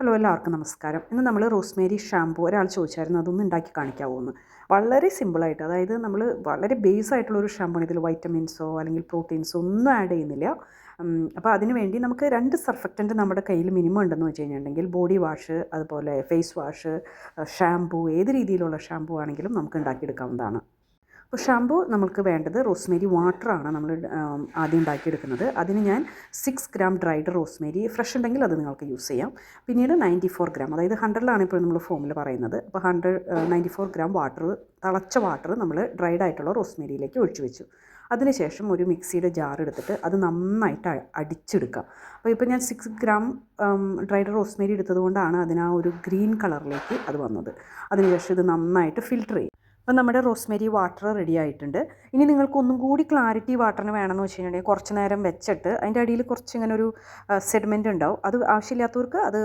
Hello എല്ലാവർക്കും നമസ്കാരം. ഇന്ന് നമ്മൾ റോസ്മേരി ഷാമ്പൂ ഒരാൾ ചോദിച്ചായിരുന്നു അതൊന്ന് ഉണ്ടാക്കി കാണിക്കാവോ എന്ന് വളരെ സിമ്പിളായിട്ട് അതായത് നമ്മൾ വളരെ ബേസ് ആയിട്ടുള്ള ഒരു ഷാമ്പൂണ് ഇതിൽ വൈറ്റമിൻസോ അല്ലെങ്കിൽ പ്രോട്ടീൻസോ ഒന്നും ആഡ് ചെയ്യുന്നില്ല. അപ്പോൾ അതിന് വേണ്ടി നമുക്ക് രണ്ട് സർഫക്റ്റന്റ് നമ്മുടെ കയ്യിൽ മിനിമം ഉണ്ടെന്ന് വെച്ച് കഴിഞ്ഞിട്ടുണ്ടെങ്കിൽ ബോഡി വാഷ് അതുപോലെ ഫേസ് വാഷ് ഷാമ്പൂ ഏത് രീതിയിലുള്ള ഷാമ്പൂ ആണെങ്കിലും നമുക്ക് ഉണ്ടാക്കിയെടുക്കാവുന്നതാണ്. അപ്പോൾ ഷാമ്പു നമുക്ക് വേണ്ടത് റോസ്മേരി വാട്ടറാണ് നമ്മൾ ആദ്യം ഉണ്ടാക്കിയെടുക്കുന്നത്. അതിന് ഞാൻ six gram dried rosemary fresh ഉണ്ടെങ്കിൽ അത് നിങ്ങൾക്ക് യൂസ് ചെയ്യാം. പിന്നീട് നയന്റി ഫോർ ഗ്രാം അതായത് ഹൺഡ്രഡിലാണ് ഇപ്പോൾ നമ്മൾ ഫോമിൽ പറയുന്നത്. അപ്പോൾ hundred ninety four gram water തിളച്ച വാട്ടർ നമ്മൾ ഡ്രൈഡ് ആയിട്ടുള്ള റോസ്മേരിയിലേക്ക് ഒഴിച്ചു വെച്ചു. അതിനുശേഷം ഒരു മിക്സിയുടെ ജാർ എടുത്തിട്ട് അത് നന്നായിട്ട് അടിച്ചെടുക്കുക അപ്പോൾ ഇപ്പോൾ ഞാൻ സിക്സ് ഗ്രാം ഡ്രൈഡ് റോസ്മേരി എടുത്തത് കൊണ്ടാണ് ഒരു ഗ്രീൻ കളറിലേക്ക് അത് വന്നത്. അതിനുശേഷം ഇത് നന്നായിട്ട് ഫിൽറ്റർ ചെയ്യും. അപ്പോൾ നമ്മുടെ റോസ്മേരി വാട്ടർ റെഡി ആയിട്ടുണ്ട്. ഇനി നിങ്ങൾക്ക് ഒന്നും കൂടി ക്ലാരിറ്റി വാട്ടറിന് വേണമെന്ന് വെച്ച് കുറച്ച് നേരം വെച്ചിട്ട് അതിന്റെ അടിയിൽ കുറച്ച് ഇങ്ങനെ ഒരു സെഡിമെന്റ് ഉണ്ടാവും. അത് ആവശ്യമില്ലാത്തവർക്ക് അത്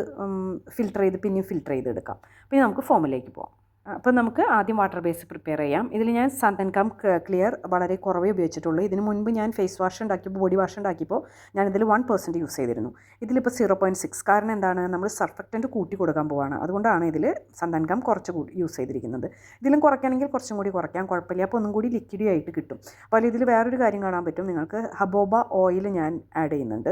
ഫിൽറ്റർ ചെയ്ത് പിന്നെയും ഫിൽറ്റർ ചെയ്തെടുക്കാം. പിന്നെ നമുക്ക് ഫോമിലേക്ക് പോകാം അപ്പോൾ നമുക്ക് ആദ്യം വാട്ടർ ബേസ് പ്രിപ്പയർ ചെയ്യാം. ഇതിൽ ഞാൻ സന്തൻകാം ക്ലിയർ വളരെ കുറവേ ഉപയോഗിച്ചിട്ടുള്ളൂ. ഇതിന് മുൻപ് ഞാൻ ഫേസ് വാഷ് ഉണ്ടാക്കിയപ്പോൾ ബോഡി വാഷ് ഉണ്ടാക്കിയപ്പോൾ ഞാൻ ഇതിൽ വൺ പെർസെന്റ് യൂസ് ചെയ്തിരുന്നു. ഇതിലിപ്പോൾ സീറോ പോയിന്റ് സിക്സ് കാരണം എന്താണ്? നമ്മൾ സർഫക്റ്റന്റ് കൂട്ടി കൊടുക്കാൻ പോവാണ്. അതുകൊണ്ടാണ് ഇതിൽ സന്തൻകാം കുറച്ച് കൂടി യൂസ് ചെയ്തിരിക്കുന്നത്. ഇതിലും കുറയ്ക്കണമെങ്കിൽ കുറച്ചും കൂടി കുറയ്ക്കാം. കുഴപ്പമില്ല. അപ്പോൾ ഒന്നും കൂടി ലിക്വിഡി ആയിട്ട് കിട്ടും. അപ്പോൾ ഇതിൽ വേറൊരു കാര്യം കാണാൻ പറ്റും. നിങ്ങൾക്ക് ഹബോബ ഓയിൽ ഞാൻ ആഡ് ചെയ്യുന്നുണ്ട്.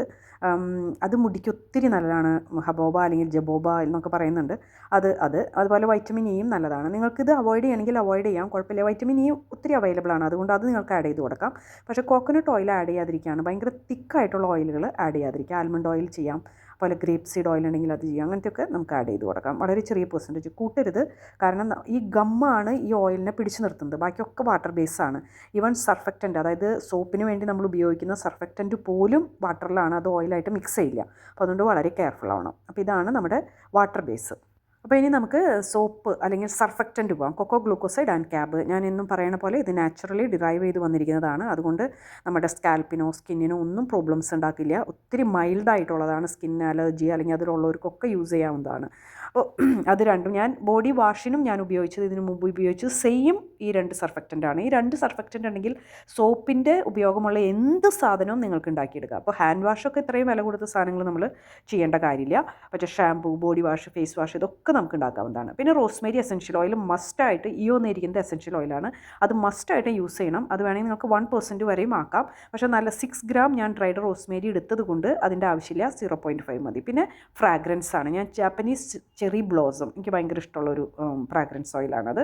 അത് മുടിക്ക് ഒത്തിരി നല്ലതാണ്. ഹബോബ അല്ലെങ്കിൽ ജബോബ എന്നൊക്കെ പറയുന്നുണ്ട്. അത് അത്. അതുപോലെ വൈറ്റമിൻ ഇയും നല്ലതാണ്. നിങ്ങൾക്കിത് അവോയ്ഡ് ചെയ്യണമെങ്കിൽ അവോയ്ഡ് ചെയ്യാം. കുഴപ്പമില്ല. വൈറ്റമിൻ ഇ ഒത്തിരി അവൈലബിൾ ആണ്. അതുകൊണ്ട് അത് നിങ്ങൾക്ക് ആഡ് ചെയ്ത് കൊടുക്കാം. പക്ഷേ കോക്കനട്ട് ഓയിൽ ആഡ് ചെയ്യാതിരിക്കുകയാണ്. ഭയങ്കര തിക്കായിട്ടുള്ള ഓയിലുകൾ ആഡ് ചെയ്യാതിരിക്കുക. ആൽമണ്ട് ഓയിൽ ചെയ്യാം. അതുപോലെ ഗ്രേപ്പ് സീഡ് ഓയിൽ ഉണ്ടെങ്കിൽ അത് ചെയ്യാം. അങ്ങനത്തെയൊക്കെ നമുക്ക് ആഡ് ചെയ്ത് കൊടുക്കാം. വളരെ ചെറിയ പെർസെന്റേജ് കൂട്ടരുത്. കാരണം ഈ ഗമ്മാണ് ഈ ഓയിലിനെ പിടിച്ചു നിർത്തുന്നത്. ബാക്കിയൊക്കെ വാട്ടർ ബേസാണ് ഈവൻ സർഫക്റ്റന്റ് അതായത് സോപ്പിന് വേണ്ടി നമ്മൾ ഉപയോഗിക്കുന്ന സർഫക്റ്റന്റ് പോലും വാട്ടറിലാണ് അത് ഓയിലായിട്ട് മിക്സ് ചെയ്യില്ല. അപ്പോൾ അതുകൊണ്ട് വളരെ കെയർഫുൾ ആവണം. അപ്പോൾ ഇതാണ് നമ്മുടെ വാട്ടർ ബേസ് അപ്പോൾ ഇനി നമുക്ക് സോപ്പ് അല്ലെങ്കിൽ സർഫക്റ്റന്റ് പോകാം കൊക്കോ ഗ്ലൂക്കോസൈഡ് ആൻഡ് ക്യാബ്. ഞാൻ എന്നും പറയുന്ന പോലെ ഇത് നാച്ചുറലി ഡിറൈവ് ചെയ്ത് വന്നിരിക്കുന്നതാണ്. അതുകൊണ്ട് നമ്മുടെ സ്കാൽപ്പിനോ സ്കിന്നിനോ ഒന്നും പ്രോബ്ലംസ് ഉണ്ടാക്കില്ല. ഒത്തിരി മൈൽഡായിട്ടുള്ളതാണ് സ്കിൻ അലർജി അല്ലെങ്കിൽ അതിലുള്ളവർക്കൊക്കെ യൂസ് ചെയ്യാവുന്നതാണ്. അപ്പോൾ അത് രണ്ടും ഞാൻ ബോഡി വാഷിനും ഞാൻ ഉപയോഗിച്ചത് ഇതിനു മുമ്പ് ഉപയോഗിച്ചത് സെയിം ഈ രണ്ട് സർഫക്റ്റന്റ് ആണ്. ഈ രണ്ട് സർഫക്റ്റന്റ് ഉണ്ടെങ്കിൽ സോപ്പിന്റെ ഉപയോഗമുള്ള എന്ത് സാധനവും നിങ്ങൾക്ക് ഉണ്ടാക്കിയെടുക്കാം. അപ്പോൾ ഹാൻഡ് വാഷൊക്കെ ഇത്രയും വില കൊടുത്ത സാധനങ്ങൾ നമ്മൾ ചെയ്യേണ്ട കാര്യമില്ല. പക്ഷേ shampoo body wash face wash ഇതൊക്കെ നമുക്ക് ഉണ്ടാക്കാവുന്നതാണ് പിന്നെ റോസ്മേരി എസെൻഷ്യൽ ഓയിൽ മസ്റ്റായിട്ട് ഇയോ എന്നിരിക്കുന്നത് എസെൻഷ്യൽ ഓയിലാണ് അത് മസ്റ്റായിട്ട് യൂസ് ചെയ്യണം. അത് വേണമെങ്കിൽ നിങ്ങൾക്ക് വൺ പെർസെന്റ് വരെയും ആക്കാം. പക്ഷേ നല്ല സിക്സ് ഗ്രാം ഞാൻ ഡ്രൈഡ് റോസ്മേരി എടുത്തത് കൊണ്ട് അതിന്റെ ആവശ്യമില്ല. സീറോ പോയിന്റ് ഫൈവ് മതി. പിന്നെ ഫ്രാഗ്രൻസ് ആണ്. ഞാൻ ജാപ്പനീസ് ചെറി ബ്ലോസം എനിക്ക് ഭയങ്കര ഇഷ്ടമുള്ളൊരു ഫ്രാഗ്രൻസ് ഓയിലാണത്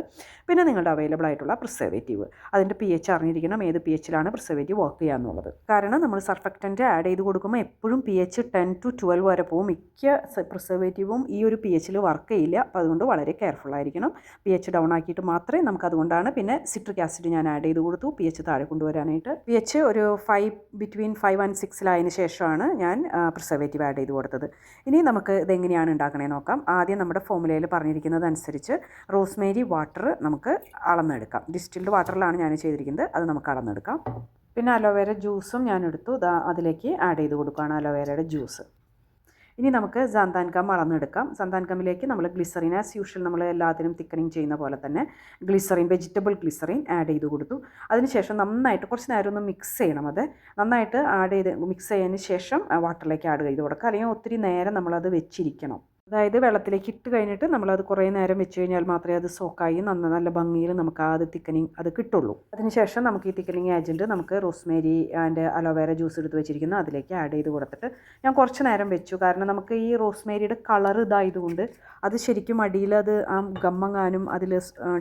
പിന്നെ നിങ്ങളുടെ അവൈലബിൾ ആയിട്ടുള്ള പ്രിസർവേറ്റീവ് അതിന്റെ പി എച്ച് അറിഞ്ഞിരിക്കണം. ഏത് പി എച്ചിലാണ് പ്രിസർവേറ്റീവ് വർക്ക് ചെയ്യുക എന്നുള്ളത്. കാരണം നമ്മൾ സർഫക്റ്റന്റ് ആഡ് ചെയ്ത് കൊടുക്കുമ്പോൾ എപ്പോഴും P H ten to twelve വരെ പോകും. മിക്ക പ്രിസർവേറ്റീവും ഈ ഒരു പി എച്ചിൽ വർക്ക് ചെയ്യില്ല അപ്പോൾ അതുകൊണ്ട് വളരെ കെയർഫുൾ ആയിരിക്കണം. പി എച്ച് ഡൗൺ ആക്കിയിട്ട് മാത്രമേ നമുക്ക് അതുകൊണ്ടാണ് പിന്നെ സിട്രിക് ആസിഡ് ഞാൻ ആഡ് ചെയ്ത് കൊടുത്തു. പി എച്ച് താഴെ കൊണ്ടുവരാനായിട്ട്. പി എച്ച് ഒരു ഫൈവ് ബിറ്റ്വീൻ ഫൈവ് ആൻഡ് സിക്സിലായതിന് ശേഷമാണ് ഞാൻ പ്രിസർവേറ്റീവ് ആഡ് ചെയ്ത് കൊടുത്തത്. ഇനി നമുക്ക് ഇതെങ്ങനെയാണ് ഉണ്ടാക്കണേ നോക്കാം. ആദ്യം നമ്മുടെ ഫോമുലയിൽ പറഞ്ഞിരിക്കുന്നത് അനുസരിച്ച് റോസ്മേരി വാട്ടർ നമുക്ക് അളന്നെടുക്കാം. ഡിസ്റ്റിൽഡ് വാട്ടറിലാണ് ഞാൻ ചെയ്തിരിക്കുന്നത്. അത് നമുക്ക് അളന്നെടുക്കാം. പിന്നെ അലോവേര ജ്യൂസും ഞാൻ എടുത്തു. അതിലേക്ക് ആഡ് ചെയ്ത് കൊടുക്കുകയാണ് അലോവേരയുടെ ജ്യൂസ് ഇനി നമുക്ക് സാന്താൻകം അളന്നെടുക്കാം. സാന്താൻകമ്മിലേക്ക് നമ്മൾ ഗ്ലിസറിൻ ആസ് യൂഷ്വൽ നമ്മൾ എല്ലാത്തിനും തിക്കനിങ് ചെയ്യുന്ന പോലെ തന്നെ ഗ്ലിസറിൻ വെജിറ്റബിൾ ഗ്ലിസറിൻ ആഡ് ചെയ്ത് കൊടുത്തു. അതിനുശേഷം നന്നായിട്ട് കുറച്ച് നേരം ഒന്ന് മിക്സ് ചെയ്യണം അത്. നന്നായിട്ട് ആഡ് ചെയ്ത് മിക്സ് ചെയ്തതിന് ശേഷം വാട്ടറിലേക്ക് ആഡ് ചെയ്ത് കൊടുക്കുക. അല്ലെങ്കിൽ ഒത്തിരി നേരം നമ്മളത് വെച്ചിരിക്കണം. അതായത് വെള്ളത്തിലേക്ക് ഇട്ട് കഴിഞ്ഞിട്ട് നമ്മളത് കുറേ നേരം വെച്ച് കഴിഞ്ഞാൽ മാത്രമേ അത് സോക്കായി നന്ന നല്ല ഭംഗിയിൽ നമുക്ക് ആ അത് തിക്കനിങ് അത് കിട്ടുള്ളൂ. അതിനുശേഷം നമുക്ക് ഈ തിക്കനിങ് ഏജന്റ് നമുക്ക് rosemary and aloe vera juice എടുത്ത് വെച്ചിരിക്കുന്നു അതിലേക്ക് ആഡ് ചെയ്ത് കൊടുത്തിട്ട് ഞാൻ കുറച്ച് നേരം വെച്ചു. കാരണം നമുക്ക് ഈ റോസ്മേരിയുടെ കളർ ഇതായതുകൊണ്ട് അത് ശരിക്കും അടിയിൽ അത് ആ ഗമ്മങ്ങാനും അതിൽ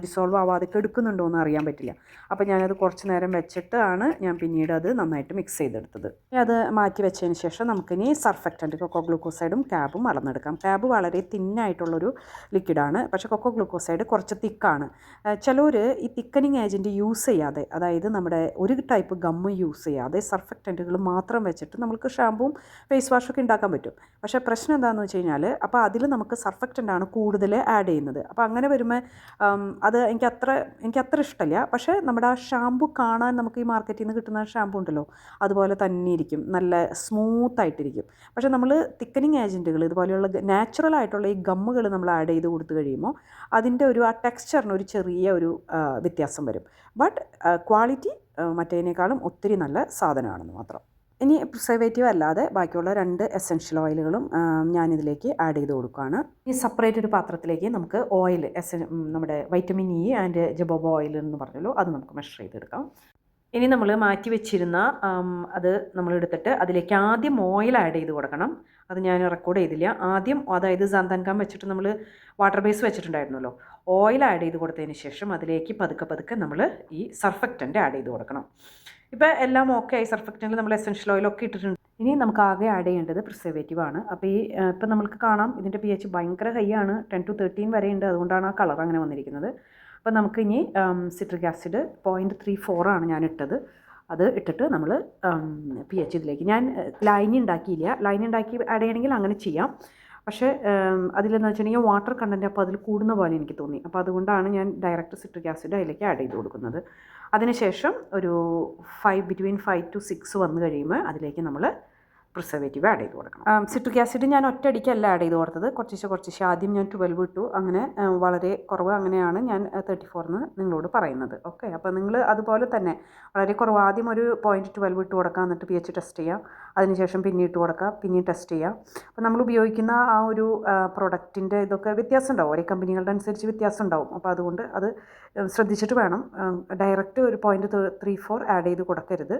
ഡിസോൾവ് ആവാതെ കെടുക്കുന്നുണ്ടോ എന്ന് അറിയാൻ പറ്റില്ല. അപ്പോൾ ഞാനത് കുറച്ച് നേരം വെച്ചിട്ട് ആണ് ഞാൻ പിന്നീട് അത് നന്നായിട്ട് മിക്സ് ചെയ്തെടുത്തത്. അത് മാറ്റി വെച്ചതിന് ശേഷം നമുക്കിനി സർഫക്റ്റന്റ് കൊക്കോ ഗ്ലൂക്കോസൈഡും ക്യാബും അളന്നെടുക്കാം. ക്യാബ് വളരെ തിന്നായിട്ടുള്ളൊരു ലിക്വിഡാണ്. പക്ഷേ കൊക്കോ ഗ്ലൂക്കോസൈഡ് കുറച്ച് തിക്കാണ്. ചിലർ ഈ തിക്കനിങ് ഏജന്റ് യൂസ് ചെയ്യാതെ അതായത് നമ്മുടെ ഒരു ടൈപ്പ് ഗമ്മ് യൂസ് ചെയ്യാതെ സർഫക്റ്റന്റുകൾ മാത്രം വെച്ചിട്ട് നമുക്ക് ഷാമ്പുവും ഫേസ് വാഷൊക്കെ ഉണ്ടാക്കാൻ പറ്റും. പക്ഷേ പ്രശ്നം എന്താണെന്ന് വെച്ച് കഴിഞ്ഞാൽ അപ്പോൾ അതിൽ നമുക്ക് സർഫക്റ്റന്റാണ് കൂടുതൽ ആഡ് ചെയ്യുന്നത്. അപ്പോൾ അങ്ങനെ വരുമ്പോൾ അത് എനിക്ക് അത്ര എനിക്ക് അത്ര ഇഷ്ടമില്ല പക്ഷേ നമ്മുടെ ആ ഷാമ്പു കാണാൻ നമുക്ക് ഈ മാർക്കറ്റിൽ നിന്ന് കിട്ടുന്ന ഷാമ്പു ഉണ്ടല്ലോ അതുപോലെ തന്നെ ഇരിക്കും. നല്ല സ്മൂത്ത് ആയിട്ടിരിക്കും പക്ഷേ നമ്മൾ തിക്കനിങ് ഏജന്റുകൾ ഇതുപോലെയുള്ള നാച്ചുറൽ ആയിട്ടുള്ള ഈ ഗമ്മുകൾ നമ്മൾ ആഡ് ചെയ്ത് കൊടുത്തു കഴിയുമ്പോൾ അതിന്റെ ഒരു ആ ടെക്സ്ചറിന് ഒരു ചെറിയ ഒരു വ്യത്യാസം വരും. ബട്ട് ക്വാളിറ്റി മറ്റേതിനേക്കാളും ഒത്തിരി നല്ല സാധനമാണെന്ന് മാത്രം. ഇനി പ്രിസർവേറ്റീവ് അല്ലാതെ ബാക്കിയുള്ള രണ്ട് എസെൻഷ്യൽ ഓയിലുകളും ഞാനിതിലേക്ക് ആഡ് ചെയ്ത് കൊടുക്കുകയാണ്. ഈ സെപ്പറേറ്റ് ഒരു പാത്രത്തിലേക്ക് നമുക്ക് ഓയിൽ എസ് നമ്മുടെ vitamin E and jojoba oil എന്ന് പറഞ്ഞല്ലോ അത് നമുക്ക് മെഷർ ചെയ്തെടുക്കാം. ഇനി നമ്മൾ മാറ്റി വെച്ചിരുന്ന അത് നമ്മൾ എടുത്തിട്ട് അതിലേക്ക് ആദ്യം ഓയിൽ ആഡ് ചെയ്ത് കൊടുക്കണം. അത് ഞാൻ റെക്കോർഡ് ചെയ്തില്ല. ആദ്യം അതായത് സാന്താൻകാം വെച്ചിട്ട് നമ്മൾ വാട്ടർ ബേസ് വെച്ചിട്ടുണ്ടായിരുന്നല്ലോ. ഓയിൽ ആഡ് ചെയ്ത് കൊടുത്തതിന് ശേഷം അതിലേക്ക് പതുക്കെ പതുക്കെ നമ്മൾ ഈ സർഫക്റ്റന്റ് ആഡ് ചെയ്ത് കൊടുക്കണം. ഇപ്പോൾ എല്ലാം ഓക്കെ ആയി. സർഫക്റ്റന്റിൽ നമ്മൾ എസെൻഷ്യൽ ഓയിലൊക്കെ ഇട്ടിട്ടുണ്ട്. ഇനി നമുക്ക് ആകെ ആഡ് ചെയ്യേണ്ടത് പ്രിസർവേറ്റീവ് ആണ്. അപ്പോൾ ഈ ഇപ്പം നമുക്ക് കാണാം. ഇതിന്റെ പി എച്ച് ഭയങ്കര ഹൈ ആണ്. ടെൻ ടു തേർട്ടീൻ വരെ ഉണ്ട്. അതുകൊണ്ടാണ് ആ കളർ അങ്ങനെ വന്നിരിക്കുന്നത്. അപ്പോൾ നമുക്ക് ഇനി സിട്രിക് ആസിഡ് പോയിന്റ് ത്രീ ഫോറാണ് ഞാൻ ഇട്ടത് അത് ഇട്ടിട്ട് നമ്മൾ പി എച്ച് ഇതിലേക്ക്. ഞാൻ ലൈൻ ഉണ്ടാക്കിയില്ല ലൈൻ ഉണ്ടാക്കി ആഡ് ചെയ്യണമെങ്കിൽ അങ്ങനെ ചെയ്യാം. പക്ഷേ അതിലെന്ന് വെച്ചിട്ടുണ്ടെങ്കിൽ വാട്ടർ കണ്ടന്റ് അപ്പോൾ അതിൽ കൂടുന്ന പോലെ എനിക്ക് തോന്നി. അപ്പോൾ അതുകൊണ്ടാണ് ഞാൻ ഡയറക്റ്റ് സിട്രിക് ആസിഡ് അതിലേക്ക് ആഡ് ചെയ്ത് കൊടുക്കുന്നത്. അതിനുശേഷം ഒരു five between five to six വന്നു കഴിയുമ്പോൾ അതിലേക്ക് നമ്മൾ പ്രിസർവേറ്റീവ് ആഡ് ചെയ്ത് കൊടുക്കണം. സിട്രിക് ആസിഡ് ഞാൻ ഒറ്റയടിക്കല്ല ആഡ് ചെയ്ത് കൊടുത്തത്. കുറച്ചിശെ കുറച്ച് ആദ്യം ഞാൻ ട്വൽവ് ഇട്ടു. അങ്ങനെ വളരെ കുറവ് അങ്ങനെയാണ് ഞാൻ തേർട്ടി ഫോറിന് നിങ്ങളോട് പറയുന്നത്. ഓക്കെ അപ്പോൾ നിങ്ങൾ അതുപോലെ തന്നെ വളരെ കുറവ് ആദ്യം ഒരു പോയിന്റ് ട്വൽവ് ഇട്ട് കൊടുക്കുക എന്നിട്ട് പി എച്ച് ടെസ്റ്റ് ചെയ്യാം. അതിനുശേഷം പിന്നെ ഇട്ട് കൊടുക്കുക പിന്നെ ടെസ്റ്റ് ചെയ്യാം. അപ്പോൾ നമ്മൾ ഉപയോഗിക്കുന്ന ആ ഒരു പ്രൊഡക്റ്റിന്റെ ഇതൊക്കെ വ്യത്യാസം ഉണ്ടാവും. ഓരോ കമ്പനികളുടെ അനുസരിച്ച് വ്യത്യാസം ഉണ്ടാവും. അപ്പോൾ അതുകൊണ്ട് അത് ശ്രദ്ധിച്ചിട്ട് വേണം. ഡയറക്റ്റ് ഒരു പോയിന്റ് ത്രീ ഫോർ ആഡ് ചെയ്ത് കൊടുക്കരുത്.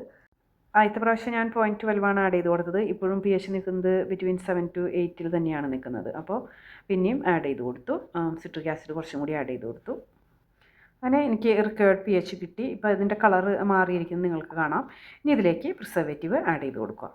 ആദ്യത്തെ പ്രാവശ്യം ഞാൻ പോയിന്റ് ട്വൽവാണ് ആഡ് ചെയ്ത് കൊടുത്തത്. ഇപ്പോഴും പി എച്ച് നിൽക്കുന്നത് ബിറ്റ്വീൻ സെവൻ ടു എയ്റ്റിൽ തന്നെയാണ് നിൽക്കുന്നത്. അപ്പോൾ പിന്നെയും ആഡ് ചെയ്ത് കൊടുത്തു. സിട്രിക് ആസിഡ് കുറച്ചും കൂടി ആഡ് ചെയ്ത് കൊടുത്തു. അങ്ങനെ എനിക്ക് റിക്കേർഡ് പി എച്ച് കിട്ടി. ഇപ്പോൾ ഇതിന്റെ കളറ് മാറിയിരിക്കുന്നത് നിങ്ങൾക്ക് കാണാം. ഇനി ഇതിലേക്ക് പ്രിസർവേറ്റീവ് ആഡ് ചെയ്ത് കൊടുക്കുക.